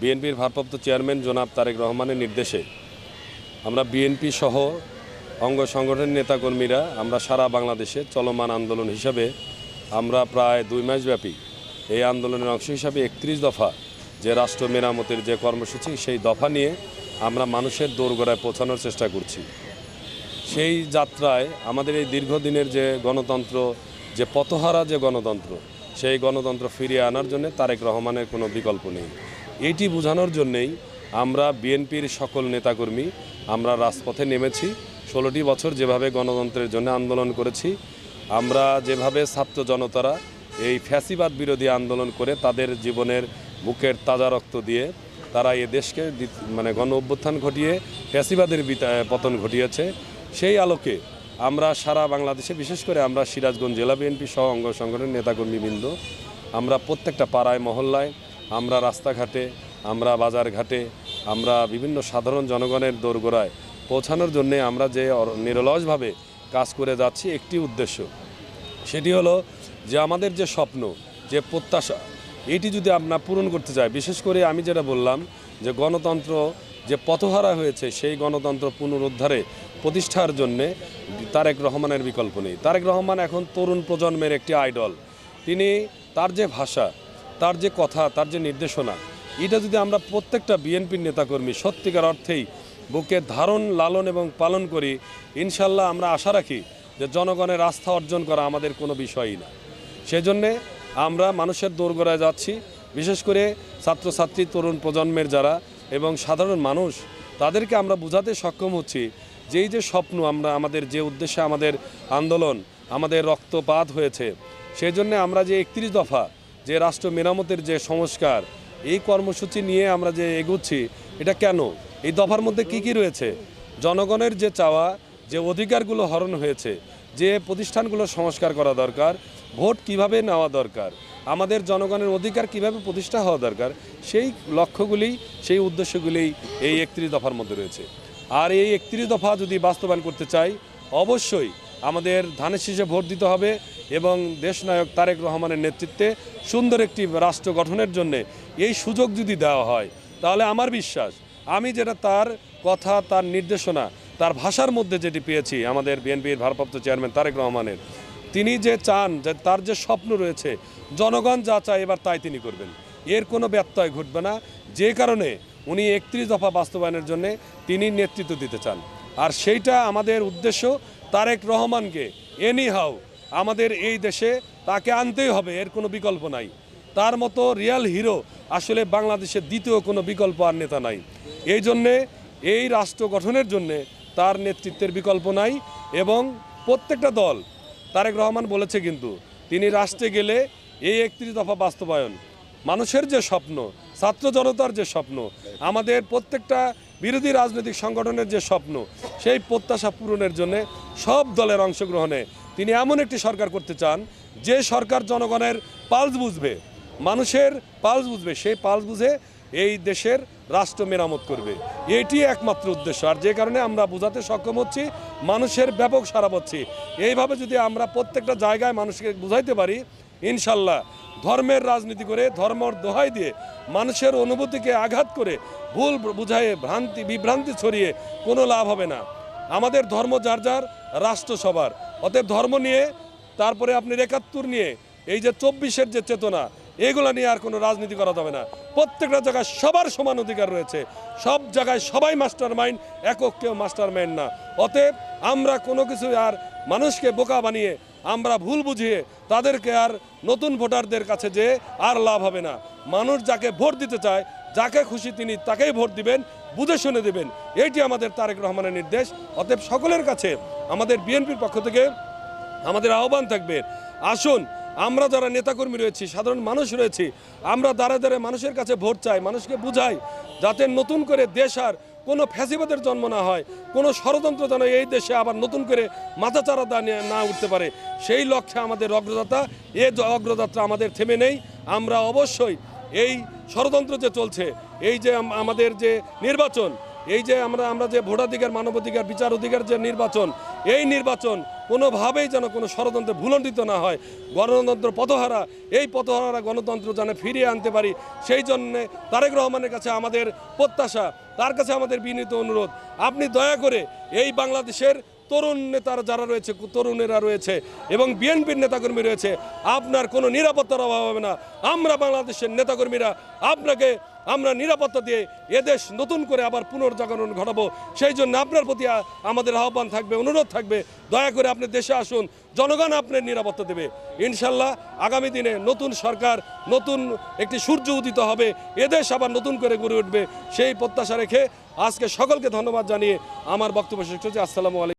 বিএনপির ভারপ্রাপ্ত চেয়ারম্যান জনাব তারেক রহমানের নির্দেশে আমরা বিএনপি সহ অঙ্গ সংগঠনের নেতাকর্মীরা আমরা সারা বাংলাদেশে চলমান আন্দোলন হিসাবে আমরা প্রায় দুই মাসব্যাপী এই আন্দোলনের অংশ হিসাবে একত্রিশ দফা যে রাষ্ট্র মেরামতের যে কর্মসূচি, সেই দফা নিয়ে আমরা মানুষের দোরগোড়ায় পৌঁছানোর চেষ্টা করছি। সেই যাত্রায় আমাদের এই দীর্ঘদিনের যে গণতন্ত্র, যে পথহারা যে গণতন্ত্র, সেই গণতন্ত্র ফিরিয়ে আনার জন্য তারেক রহমানের কোনো বিকল্প নেই। এইটি বোঝানোর জন্যেই আমরা বিএনপির সকল নেতাকর্মী আমরা রাজপথে নেমেছি। ষোলোটি বছর যেভাবে গণতন্ত্রের জন্য আন্দোলন করেছি, আমরা যেভাবে ছাত্র জনতারা এই ফ্যাসিবাদ বিরোধী আন্দোলন করে তাদের জীবনের বুকের তাজা রক্ত দিয়ে তারা এ দেশকে মানে গণ অভ্যুত্থান ঘটিয়ে ফ্যাসিবাদের পতন ঘটিয়েছে। সেই আলোকে আমরা সারা বাংলাদেশে, বিশেষ করে আমরা সিরাজগঞ্জ জেলা বিএনপি সহ অঙ্গ সংগঠনের নেতাকর্মীবৃন্দ, আমরা প্রত্যেকটা পাড়ায়, মহল্লায় আমরা রাস্তাঘাটে, আমরা বাজারঘাটে, আমরা বিভিন্ন সাধারণ জনগণের দোরগোড়ায় পৌঁছানোর জন্যে আমরা যে নিরলসভাবে কাজ করে যাচ্ছি একটি উদ্দেশ্য। সেটি হলো যে আমাদের যে স্বপ্ন, যে প্রত্যাশা, এটি যদি আমরা পূরণ করতে চাই, বিশেষ করে আমি যেটা বললাম যে গণতন্ত্র যে পথহারা হয়েছে, সেই গণতন্ত্র পুনরুদ্ধারে প্রতিষ্ঠার জন্যে তারেক রহমানের বিকল্প নেই। তারেক রহমান এখন তরুণ প্রজন্মের একটি আইডল। তিনি তার যে ভাষা তার যে কথা, তার যে নির্দেশনা, এটা যদি আমরা প্রত্যেকটা বিএনপির নেতাকর্মী সত্যিকার অর্থেই বুকে ধারণ, লালন এবং পালন করি, ইনশাল্লাহ আমরা আশা রাখি যে জনগণের আস্থা অর্জন করা আমাদের কোনো বিষয়ই না। সেজন্যে আমরা মানুষের দোরগোড়ায় যাচ্ছি, বিশেষ করে ছাত্রছাত্রী, তরুণ প্রজন্মের যারা এবং সাধারণ মানুষ, তাদেরকে আমরা বোঝাতে সক্ষম হচ্ছি যে এই যে স্বপ্ন আমরা, আমাদের যে উদ্দেশ্যে আমাদের আন্দোলন, আমাদের রক্তপাত হয়েছে সেই জন্য আমরা যে একত্রিশ দফা যে রাষ্ট্র মেরামতের যে সংস্কার, এই কর্মসূচি নিয়ে আমরা যে এগুচ্ছি, এটা কেন? এই দফার মধ্যে কি কি রয়েছে? জনগণের যে চাওয়া, যে অধিকারগুলো হরণ হয়েছে, যে প্রতিষ্ঠানগুলো সংস্কার করা দরকার, ভোট কীভাবে নেওয়া দরকার, আমাদের জনগণের অধিকার কীভাবে প্রতিষ্ঠা হওয়া দরকার, সেই লক্ষ্যগুলি, সেই উদ্দেশ্যগুলি এই একত্রিশ দফার মধ্যে রয়েছে। আর এই একত্রিশ দফা যদি বাস্তবায়ন করতে চাই, অবশ্যই আমাদের ধানের শীষে ভোট দিতে হবে এবং দেশনায়ক তারেক রহমানের নেতৃত্বে সুন্দর একটি রাষ্ট্র গঠনের জন্য এই সুযোগ যদি দেওয়া হয়, তাহলে আমার বিশ্বাস আমি যেটা তার কথা, তার নির্দেশনা, তার ভাষার মধ্যে যেটি পেয়েছি আমাদের বিএনপির ভারপ্রাপ্ত চেয়ারম্যান তারেক রহমানের, তিনি যে চান, যে তার যে স্বপ্ন রয়েছে, জনগণ যা চায় এবার তাই তিনি করবেন। এর কোনো ব্যত্যয় ঘটবে না। যে কারণে উনি একত্রিশ দফা বাস্তবায়নের জন্য তিনি নেতৃত্ব দিতে চান। আর সেইটা আমাদের উদ্দেশ্য তারেক রহমানকে এনি হাউ আমাদের এই দেশে তাকে আনতেই হবে, এর কোনো বিকল্প নাই। তার মতো রিয়াল হিরো আসলে বাংলাদেশের দ্বিতীয় কোনো বিকল্প আর নেতা নাই। এই জন্যে, এই রাষ্ট্র গঠনের জন্যে তার নেতৃত্বের বিকল্প নাই এবং প্রত্যেকটা দল, তারেক রহমান বলেছে কিন্তু, তিনি রাষ্ট্রে গেলে এই একত্রিশ দফা বাস্তবায়ন, মানুষের যে স্বপ্ন, ছাত্র জনতার যে স্বপ্ন, আমাদের প্রত্যেকটা বিরোধী রাজনৈতিক সংগঠনের যে স্বপ্ন, সেই প্রত্যাশা পূরণের জন্য সব দলের অংশগ্রহণে তিনি এমন একটি সরকার করতে চান, যে সরকার জনগণের পালস বুঝবে, মানুষের পালস বুঝবে সেই পালস বুঝে এই দেশের রাষ্ট্র মেরামত করবে। এটি একমাত্র উদ্দেশ্য। আর যে কারণে আমরা বোঝাতে সক্ষম হচ্ছি, মানুষের ব্যাপক সারা পাচ্ছি। এইভাবে যদি আমরা প্রত্যেকটা জায়গায় মানুষকে বুঝাইতে পারি, ইনশাল্লাহ ধর্মের রাজনীতি করে ধর্মর দোহাই দিয়ে মানুষের অনুভূতিকে আঘাত করে, ভুল বুঝাইয়ে ভ্রান্তি, বিভ্রান্তি ছড়িয়ে কোনো লাভ হবে না। আমাদের ধর্ম যার যার, রাষ্ট্র সবার। অতএব ধর্ম নিয়ে, তারপরে আপনার একাত্তর নিয়ে, এই যে চব্বিশের যে চেতনা, এগুলো নিয়ে আর কোনো রাজনীতি করা যাবে না। প্রত্যেকটা জায়গায় সবার সমান অধিকার রয়েছে। সব জায়গায় সবাই মাস্টার মাইন্ড, একক কেউ মাস্টার মাইন্ড না। অতএব আমরা কোনো কিছু আর মানুষকে বোকা বানিয়ে, আমরা ভুল বুঝিয়ে, তাদেরকে আর নতুন ভোটারদের কাছে যে আর লাভ হবে না। মানুষ যাকে ভোট দিতে চায়, যাকে খুশি তিনি তাকেই ভোট দিবেন। বুঝে শুনে দেবেন। এইটি আমাদের তারেক রহমানের নির্দেশ। অতএব সকলের কাছে আমাদের বিএনপির পক্ষ থেকে আমাদের আহ্বান থাকবে, আসুন, আমরা যারা নেতাকর্মী রয়েছি, সাধারণ মানুষ রয়েছি, আমরা দাঁড়ে দাঁড়ে মানুষের কাছে ভোট চাই, মানুষকে বুঝাই, যাতে নতুন করে দেশ আর কোনো ফ্যাসিবাদের জন্ম না হয়, কোনো ষড়যন্ত্র যেন এই দেশে আবার নতুন করে মাথাচাড়া দাঁড়িয়ে না উঠতে পারে। সেই লক্ষ্যে আমাদের অগ্রযাত্রা, এ অগ্রযাত্রা আমাদের থেমে নেই। আমরা অবশ্যই এই ষড়যন্ত্র যে চলছে, এই যে আমাদের যে নির্বাচন, এই যে আমরা আমরা যে ভোটাধিকার, মানবাধিকার বিচার অধিকার যে নির্বাচন, এই নির্বাচন কোনোভাবেই যেন কোনো ষড়যন্ত্রে ভুলণ্ডিত না হয়। গণতন্ত্র পথহারা, এই পথহারা গণতন্ত্র যেন ফিরিয়ে আনতে পারি, সেই জন্যে তারেক রহমানের কাছে আমাদের প্রত্যাশা, তার কাছে আমাদের বিনীত অনুরোধ। আপনি দয়া করে এই বাংলাদেশের তরুণ নেতারা যারা রয়েছে, তরুণেরা রয়েছে এবং বিএনপির নেতাকর্মী রয়েছে, আপনার কোনো নিরাপত্তার অভাব হবে না। আমরা বাংলাদেশের নেতাকর্মীরা, আপনাকে আমরা নিরাপত্তা দিয়ে এদেশ নতুন করে আবার পুনর্জাগরণ ঘটাবো। সেই জন্য আপনার প্রতি আমাদের আহ্বান থাকবে, অনুরোধ থাকবে, দয়া করে আপনি দেশে আসুন, জনগণ আপনার নিরাপত্তা দেবে। ইনশাল্লাহ আগামী দিনে নতুন সরকার, নতুন একটি সূর্য উদিত হবে, এদেশ আবার নতুন করে গড়ে উঠবে, সেই প্রত্যাশা রেখে আজকে সকলকে ধন্যবাদ জানিয়ে আমার বক্তব্য শেষ করছি। আসসালামু আলাইকুম।